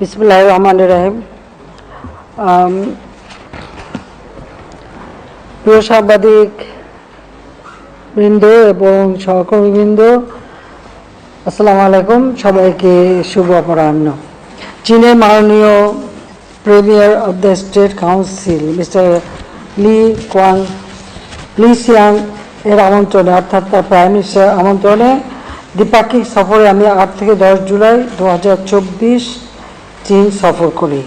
বিসমুল্লাহ রহমান রাহিম। প্রিয় সাংবাদিক বৃন্দ এবং সহকর্মীবৃন্দ, আসসালামু আলাইকুম। সবাইকে শুভ অপরাহ্ন। চীনের মাননীয় premier of the State Council Mister Li Qiang Li Siang এর আমন্ত্রণে, অর্থাৎ তার প্রাইম মিনিস্টার আমন্ত্রণে দ্বিপাক্ষিক সফরে আমি আট থেকে দশ জুলাই দু হাজার চব্বিশ চীন সফর করি।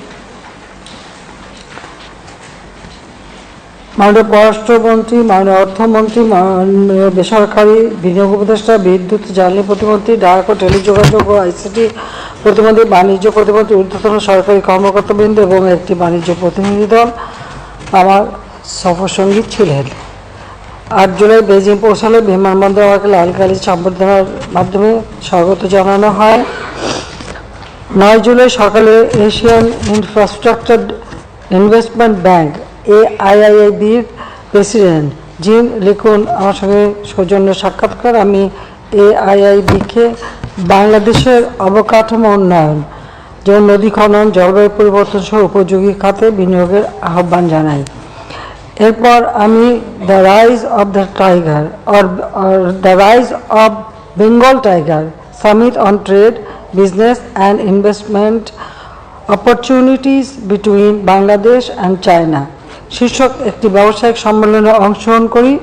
মাননীয় পররাষ্ট্রমন্ত্রী, মাননীয় অর্থমন্ত্রী, মাননীয় বেসরকারি বিনিয়োগ উপদেষ্টা, বিদ্যুৎ, জ্বালানি প্রতিমন্ত্রী, ডাক ও টেলিযোগাযোগ ও আইসিটি প্রতিমন্ত্রী, বাণিজ্য প্রতিমন্ত্রী, ঊর্ধ্বতন সরকারি কর্মকর্তাবৃন্দ এবং একটি বাণিজ্য প্রতিনিধি দল আমার সফরসঙ্গী ছিলেন। আট জুলাই বেজিং পৌঁছালে বিমানবন্দর আমাকে লালকালি সম্বর্ধনার মাধ্যমে স্বাগত জানানো হয়। নয় জুলাই সকালে এশিয়ান ইনফ্রাস্ট্রাকচার ইনভেস্টমেন্ট ব্যাংক এআইআইবির প্রেসিডেন্ট জিন লিখুন আমার সঙ্গে সৌজন্য সাক্ষাৎকার। আমি এআইআইবিকে বাংলাদেশের অবকাঠামো উন্নয়ন যেমন নদী খনন, জলবায়ু পরিবর্তন সহ উপযোগী খাতে বিনিয়োগের আহ্বান জানাই। এরপর আমি the rise of the tiger or, the rise of Bengal tiger, summit on trade business and investment opportunities between Bangladesh and China শীর্ষক একটি ব্যবসায়িক সম্মেলনে অংশগ্রহণ করি।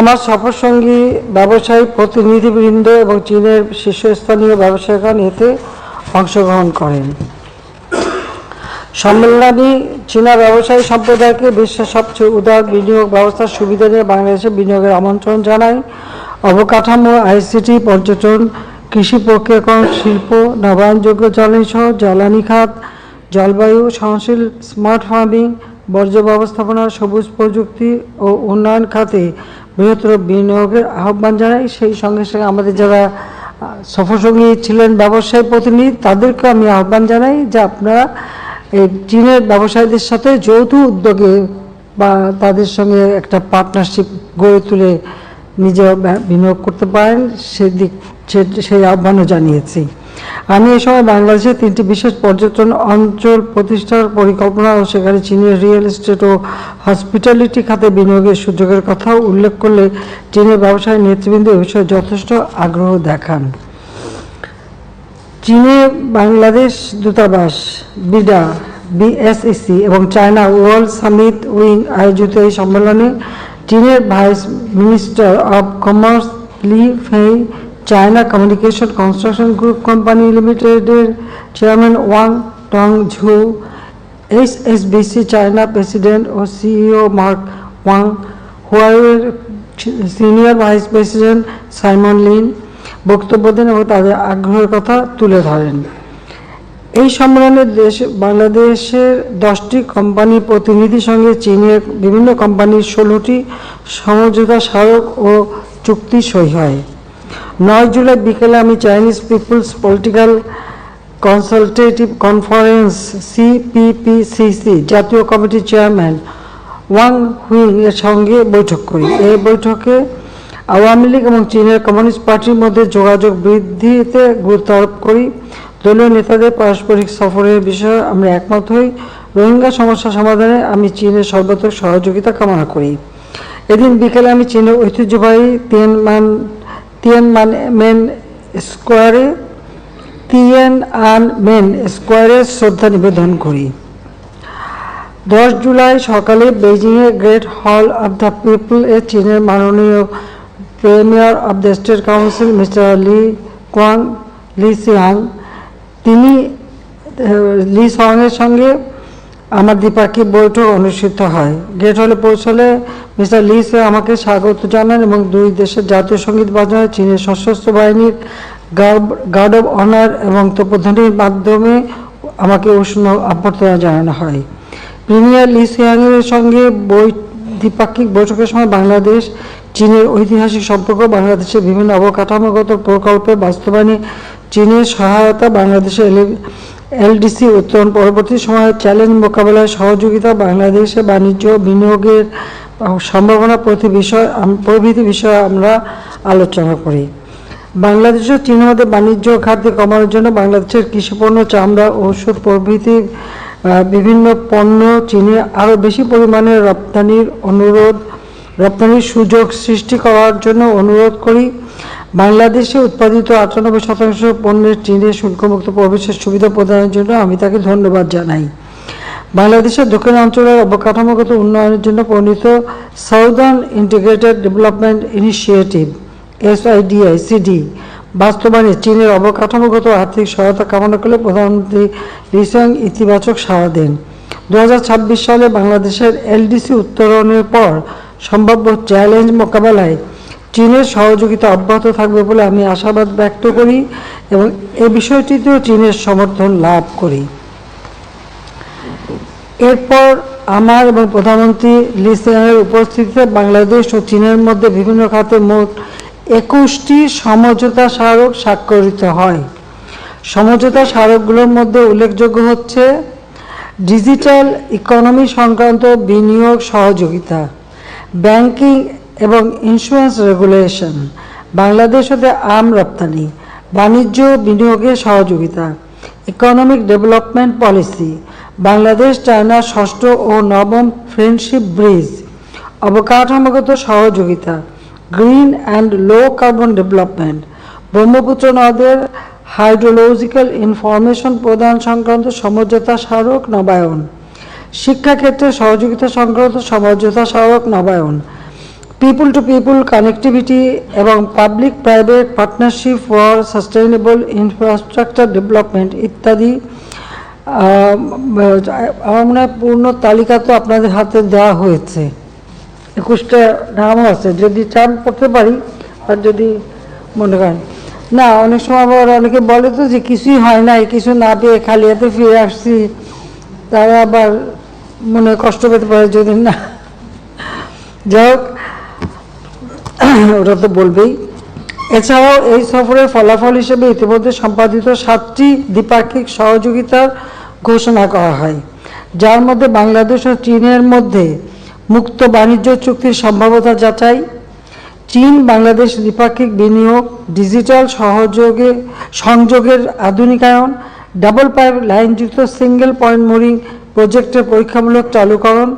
আমার সফরসঙ্গী, ব্যবসায়ী, প্রতিনিধিবৃন্দ এবং চীনের শীর্ষস্থানীয় ব্যবসায়ীগণ এতে অংশগ্রহণ করেন। সম্মেলনে চীনা ব্যবসায়ী সম্প্রদায়কে বিশ্বের সবচেয়ে উদার বিনিয়োগ ব্যবস্থার সুবিধা নিয়ে বাংলাদেশে বিনিয়োগের আমন্ত্রণ জানাই। অবকাঠামো, আইসিটি, পর্যটন কৃষি প্রক্রিয়াকরণ শিল্প, নবায়নযোগ্য জ্বালানি সহ জ্বালানি খাত, জলবায়ু সহনশীল স্মার্ট ফার্মিং বর্জ্য ব্যবস্থাপনা সবুজ প্রযুক্তি ও উন্নয়ন খাতে বৃহত্তর বিনিয়োগের আহ্বান জানাই। সেই সঙ্গে সঙ্গে আমাদের যারা সফরসঙ্গী ছিলেন ব্যবসায়ী প্রতিনিধি তাদেরকে আমি আহ্বান জানাই যে আপনারা এই চীনের ব্যবসায়ীদের সাথে যৌথ উদ্যোগে বা তাদের সঙ্গে একটা পার্টনারশিপ গড়ে তুলে নিজে বিনিয়োগ করতে পারেন। সেদিক সেই আহ্বানও জানিয়েছি। আমি এই সময় বাংলাদেশের তিনটি বিশেষ পর্যটন অঞ্চল প্রতিষ্ঠার পরিকল্পনা ও সেখানে চীনের রিয়েল এস্টেট ও হসপিটালিটি খাতে বিনিয়োগের সুযোগের কথাও উল্লেখ করলে চীনের ব্যবসায়ী নেতৃবৃন্দ এ বিষয়ে যথেষ্ট আগ্রহ দেখান। চীনে বাংলাদেশ দূতাবাস, বিডা, বিএসইসি এবং চায়না ওয়ার্ল্ড সামিট উইং আয়োজিত এই সম্মেলনে চীনের vice minister of commerce Li Fei China Communication Construction Group Company লিমিটেডের chairman Wang Tong Zhu HSBC China president ও CEO Mark Wang হুয়াওয়ের senior vice president Simon Lin বক্তব্য দেন এবং তাদের আগ্রহের কথা তুলে ধরেন। এই সম্মেলনে দেশ, বাংলাদেশের দশটি কোম্পানি প্রতিনিধির সঙ্গে চীনের বিভিন্ন কোম্পানির ষোলোটি সমঝোতা স্মারক ও চুক্তি সই হয়। নয় জুলাই বিকেলে আমি Chinese People's Political Consultative Conference CPPCC জাতীয় কমিটির চেয়ারম্যান ওয়াং হুইং এর সঙ্গে বৈঠক করি। এই বৈঠকে আওয়ামী লীগ এবং চীনের কমিউনিস্ট পার্টির মধ্যে যোগাযোগ বৃদ্ধিতে গুরুত্ব আরোপ করি। দলীয় নেতাদের পারস্পরিক সফরের বিষয়ে আমরা একমত হই। রোহিঙ্গা সমস্যা সমাধানে আমি চীনের সর্বাত্মক সহযোগিতা কামনা করি। এদিন বিকেলে আমি চীনের ঐতিহ্যবাহী তিয়েনমান তিয়েনমান মেন স্কোয়ারে তিয়েন আন মেন স্কোয়ারে শ্রদ্ধা নিবেদন করি। দশ জুলাই সকালে বেজিংয়ে Great Hall of the People এ চীনের মাননীয় premier of the State Council Mister Li Qiang, Li Siang. তিনি লি সংয়ের সঙ্গে আমার দ্বিপাক্ষিক বৈঠক অনুষ্ঠিত হয়। গেট হলে পৌঁছলে মিস্টার লি সে আমাকে স্বাগত জানান এবং দুই দেশের জাতীয় সংগীত বাজানো চীনের সশস্ত্র বাহিনীর গার্ড অব অনার এবং তপধ্বনির মাধ্যমে আমাকে উষ্ণ অভ্যর্থনা জানানো হয়। প্রিমিয়ার লি সিয়াংয়ের সঙ্গে বই দ্বিপাক্ষিক বৈঠকের সময় বাংলাদেশ, চীনের ঐতিহাসিক সম্পর্ক, বাংলাদেশের বিভিন্ন অবকাঠামোগত প্রকল্পের বাস্তবায়নে চীনের সহায়তা বাংলাদেশের এলডিসি উত্তরণ পরবর্তী সময়ে চ্যালেঞ্জ মোকাবেলায় সহযোগিতা, বাংলাদেশে বাণিজ্য বিনিয়োগের সম্ভাবনা প্রতি বিষয় প্রভৃতি বিষয়ে আমরা আলোচনা করি। বাংলাদেশ ও চীনের মধ্যে বাণিজ্য খাতে কমানোর জন্য বাংলাদেশের কৃষিপণ্য চামড়া, ঔষধ প্রভৃতি বিভিন্ন পণ্য চীনে আরও বেশি পরিমাণে রপ্তানির অনুরোধ, রপ্তানির সুযোগ সৃষ্টি করার জন্য অনুরোধ করি। বাংলাদেশে উৎপাদিত আটানব্বই শতাংশ পণ্যের চীনে শুল্কমুক্ত প্রবেশের সুবিধা প্রদানের জন্য আমি তাকে ধন্যবাদ জানাই। বাংলাদেশের দক্ষিণ অঞ্চলের অবকাঠামোগত উন্নয়নের জন্য প্রণীত Southern Integrated Development Initiative SIDI SIDI বাস্তবায়নে চীনের অবকাঠামোগত আর্থিক সহায়তা কামনা করলে প্রধানমন্ত্রী রিসেং ইতিবাচক সাড়া দেন। দু হাজার ছাব্বিশ সালে বাংলাদেশের এলডিসি উত্তরণের পর সম্ভাব্য চ্যালেঞ্জ মোকাবেলায় চীনের সহযোগিতা অব্যাহত থাকবে বলে আমি আশাবাদ ব্যক্ত করি এবং এ বিষয়টিতেও চীনের সমর্থন লাভ করি। এরপর আমার এবং প্রধানমন্ত্রী লিসেনের উপস্থিতিতে বাংলাদেশ ও চীনের মধ্যে বিভিন্ন খাতে মোট একুশটি সমঝোতা স্মারক স্বাক্ষরিত হয়। সমঝোতা স্মারকগুলোর মধ্যে উল্লেখযোগ্য হচ্ছে ডিজিটাল ইকোনমি সংক্রান্ত বিনিয়োগ সহযোগিতা, ব্যাংকিং এবং ইন্স্যুরেন্স রেগুলেশন বাংলাদেশ হতে আম রপ্তানি, বাণিজ্য বিনিয়োগে সহযোগিতা economic development policy Bangladesh, China ষষ্ঠ ও নবম ফ্রেন্ডশিপ ব্রিজ অবকাঠামোগত সহযোগিতা green and low carbon development Brahmaputra নদের হাইড্রোলজিক্যাল ইনফরমেশন প্রদান সংক্রান্ত সমঝোতা স্মারক নবায়ন, শিক্ষাক্ষেত্রে সহযোগিতা সংক্রান্ত সমঝোতা স্মারক নবায়ন পিপুল টু পিপুল কানেক্টিভিটি এবং public private partnership for sustainable infrastructure development ইত্যাদি আমার মনে হয় পূর্ণ তালিকা তো আপনাদের হাতে দেওয়া হয়েছে। একুশটা নামও আছে, যদি চান পড়তে পারি, আর যদি মনে করেন। না, অনেক সময় আবার অনেকে বলে তো যে কিছুই হয় নাই কিছু না পেয়ে খালি হাতে ফিরে আসছি, তারা আবার মনে কষ্ট পেতে পারে, যদি না। যাই হোক ওটা তো বলবেই। এছাড়াও এই সফরের ফলাফল হিসেবে ইতিমধ্যে সম্পাদিত সাতটি দ্বিপাক্ষিক সহযোগিতার ঘোষণা করা হয়, যার মধ্যে বাংলাদেশ ও চীনের মধ্যে মুক্ত বাণিজ্য চুক্তির সম্ভাব্যতা যাচাই, চীন বাংলাদেশ দ্বিপাক্ষিক বিনিয়োগ, ডিজিটাল সহযোগে, সংযোগের আধুনিকায়ন, ডাবল পাইপ লাইনযুক্ত সিঙ্গেল পয়েন্ট মোরিং প্রজেক্টের পরীক্ষামূলক চালুকরণ,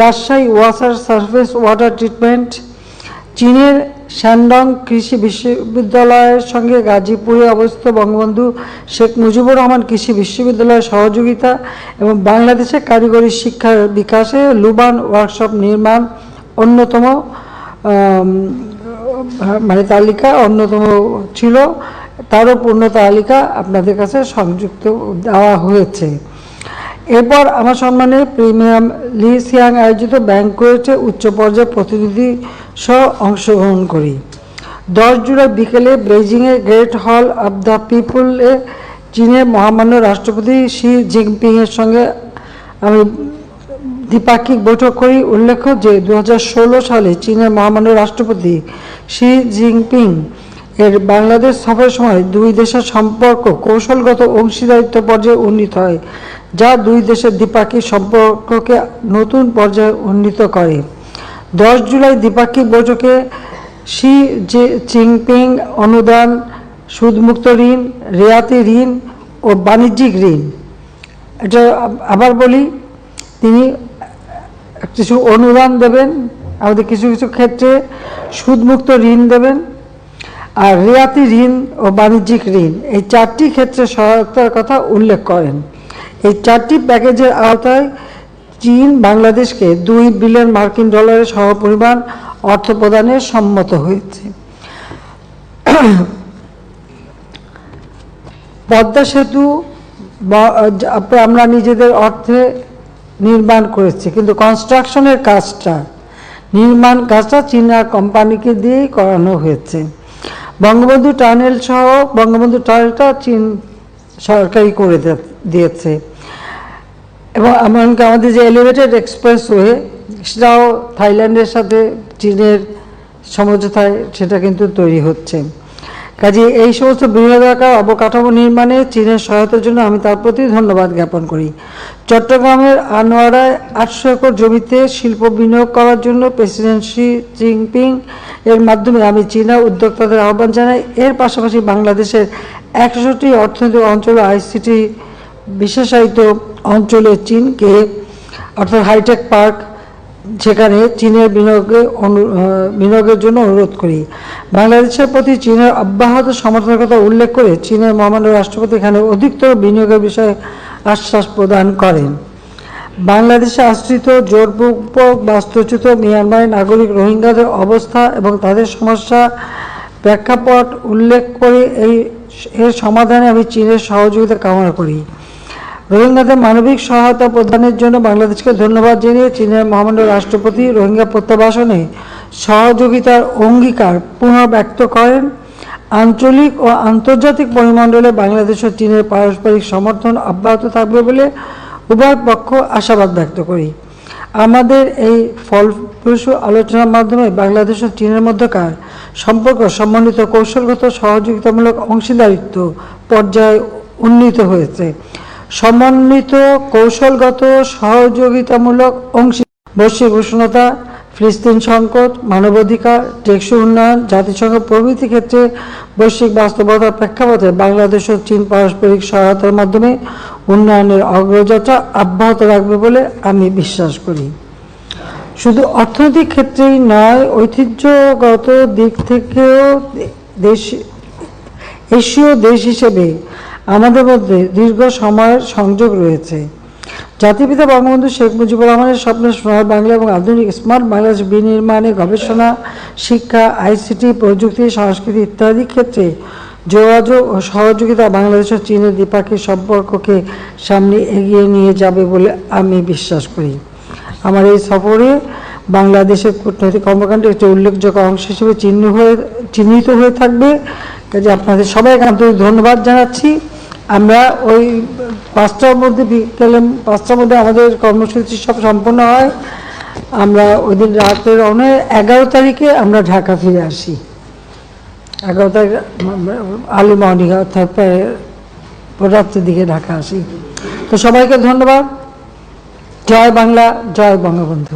রাজশাহী ওয়াসার সার্ফেস ওয়াটার ট্রিটমেন্ট চীনের শ্যানডং কৃষি বিশ্ববিদ্যালয়ের সঙ্গে গাজীপুরে অবস্থিত বঙ্গবন্ধু শেখ মুজিবুর রহমান কৃষি বিশ্ববিদ্যালয়ের সহযোগিতা এবং বাংলাদেশে কারিগরি শিক্ষার বিকাশে লুবান ওয়ার্কশপ নির্মাণ অন্যতম মানে তালিকা অন্যতম ছিল। তারও পূর্ণ তালিকা আপনাদের কাছে সংযুক্ত দেওয়া হয়েছে। এরপর আমার সম্মানে প্রিমিয়াম লি সিয়াং আয়োজিত ব্যাংকোয়েটে উচ্চ পর্যায়ের প্রতিনিধি সহ অংশগ্রহণ করি। দশ জুলাই বিকেলে বেইজিংয়ের গ্রেট হল অব দ্য পিপুলে চীনের মহামান্য রাষ্ট্রপতি শি জিনপিংয়ের সঙ্গে আমি দ্বিপাক্ষিক বৈঠক করি। উল্লেখ্য যে দু হাজার ষোলো সালে চীনের মহামান্য রাষ্ট্রপতি শি জিনপিং এর বাংলাদেশ সফরের সময় দুই দেশের সম্পর্ক কৌশলগত অংশীদারিত্ব পর্যায়ে উন্নীত হয়। যা দুই দেশের দ্বিপাক্ষিক সম্পর্ককে নতুন পর্যায়ে উন্নীত করে। দশ জুলাই দ্বিপাক্ষিক বৈঠকে শি জি জিনপিং অনুদান, সুদমুক্ত ঋণ, রেয়াতি ঋণ ও বাণিজ্যিক ঋণ। এটা আবার বলি, তিনি কিছু অনুদান দেবেন, আমাদের কিছু কিছু ক্ষেত্রে সুদমুক্ত ঋণ দেবেন আর রেয়াতি ঋণ ও বাণিজ্যিক ঋণ। এই চারটি ক্ষেত্রে সহায়তার কথা উল্লেখ করেন। এই চারটি প্যাকেজের আওতায় চীন, বাংলাদেশকে দুই বিলিয়ন মার্কিন ডলারের সহপরিমাণ অর্থ প্রদানে সম্মত হয়েছে। পদ্মা সেতু আমরা নিজেদের অর্থে নির্মাণ করেছি, কিন্তু কনস্ট্রাকশনের কাজটা, নির্মাণ কাজটা চীনা কোম্পানিকে দিয়েই করানো হয়েছে। বঙ্গবন্ধু টানেল সহ বঙ্গবন্ধু টানেলটা চীন সরকারি করে দিয়েছে। এবং এমনকি আমাদের যে এলিভেটেড এক্সপ্রেসওয়ে সেটাও থাইল্যান্ডের সাথে, চীনের সমঝোতায় সেটা কিন্তু তৈরি হচ্ছে। কাজে এই সমস্ত বৃহদাকার অবকাঠামো নির্মাণে চীনের সহায়তার জন্য আমি তার প্রতি ধন্যবাদ জ্ঞাপন করি। চট্টগ্রামের আনোয়ারায় আটশো একর জমিতে শিল্প বিনিয়োগ করার জন্য প্রেসিডেন্ট শি জিনপিং এর মাধ্যমে আমি চীনা উদ্যোক্তাদের আহ্বান জানাই। এর পাশাপাশি বাংলাদেশের একশোটি অর্থনৈতিক অঞ্চল আইসিটি বিশেষায়িত অঞ্চলে চীনকে, অর্থাৎ হাইটেক পার্ক সেখানে চীনের বিনিয়োগে বিনিয়োগের জন্য অনুরোধ করি। বাংলাদেশের প্রতি চীনের অব্যাহত সমর্থনের কথা উল্লেখ করে চীনের মহামান্য রাষ্ট্রপতি এখানে অধিকতর বিনিয়োগের বিষয়ে আশ্বাস প্রদান করেন। বাংলাদেশে আশ্রিত জোরপূর্বক বাস্তুচ্যুত মিয়ানমারের নাগরিক রোহিঙ্গাদের অবস্থা এবং তাদের সমস্যা প্রেক্ষাপট উল্লেখ করে এই, এর সমাধানে আমি চীনের সহযোগিতা কামনা করি। রোহিঙ্গাদের মানবিক সহায়তা প্রদানের জন্য বাংলাদেশকে ধন্যবাদ জানিয়ে চীনের মহামান্য রাষ্ট্রপতি রোহিঙ্গা প্রত্যাবাসনে সহযোগিতার অঙ্গীকার পুনর্ব্যক্ত করেন। আঞ্চলিক ও আন্তর্জাতিক পরিমণ্ডলে বাংলাদেশ ও চীনের পারস্পরিক সমর্থন অব্যাহত থাকবে বলে উভয় পক্ষ আশাবাদ ব্যক্ত করি। আমাদের এই ফলপ্রসূ আলোচনার মাধ্যমে বাংলাদেশ ও চীনের মধ্যকার সম্পর্ক সম্মানিত কৌশলগত সহযোগিতামূলক অংশীদারিত্ব পর্যায়ে উন্নীত হয়েছে। সমন্বিত কৌশলগত সহযোগিতামূলক অংশী বৈশ্বিক উষ্ণতা ফিলিস্তিন সংকট, মানবাধিকার, টেকসই উন্নয়ন, জাতিসংঘ প্রভৃতি ক্ষেত্রে বৈশ্বিক বাস্তবতার প্রেক্ষাপটে বাংলাদেশ ও চীন পারস্পরিক সহায়তার মাধ্যমে উন্নয়নের অগ্রযাত্রা অব্যাহত রাখবে বলে আমি বিশ্বাস করি। শুধু অর্থনৈতিক ক্ষেত্রেই নয়, ঐতিহ্যগত দিক থেকেও দেশ, এশীয় দেশ হিসেবে আমাদের মধ্যে দীর্ঘ সময়ের সংযোগ রয়েছে। জাতিপিতা বঙ্গবন্ধু শেখ মুজিবুর রহমানের স্বপ্ন সোনার বাংলা এবং আধুনিক স্মার্ট বাংলাদেশ বিনির্মাণে গবেষণা, শিক্ষা, আইসিটি, প্রযুক্তি, সংস্কৃতি ইত্যাদি ক্ষেত্রে যোগাযোগ ও সহযোগিতা বাংলাদেশ ও চীনের দ্বিপাক্ষিক সম্পর্ককে সামনে এগিয়ে নিয়ে যাবে বলে আমি বিশ্বাস করি। আমার এই সফরে বাংলাদেশের কূটনৈতিক কর্মকাণ্ডে একটি উল্লেখযোগ্য অংশ হিসেবে চিহ্ন হয়ে, চিহ্নিত হয়ে থাকবে। কাজে আপনাদের সবাইকে আন্তরিক ধন্যবাদ জানাচ্ছি। আমরা ওই পাঁচটার মধ্যে বিকেলে পাঁচটার মধ্যে আমাদের কর্মসূচি সব সম্পন্ন হয়। আমরা ওই দিন রাতের রওনা এগারো তারিখে আমরা ঢাকা ফিরে আসি। এগারো তারিখ আর্লি মর্নিং অর্থাৎ রাত্রের দিকে ঢাকা আসি। তো সবাইকে ধন্যবাদ। জয় বাংলা, জয় বঙ্গবন্ধু।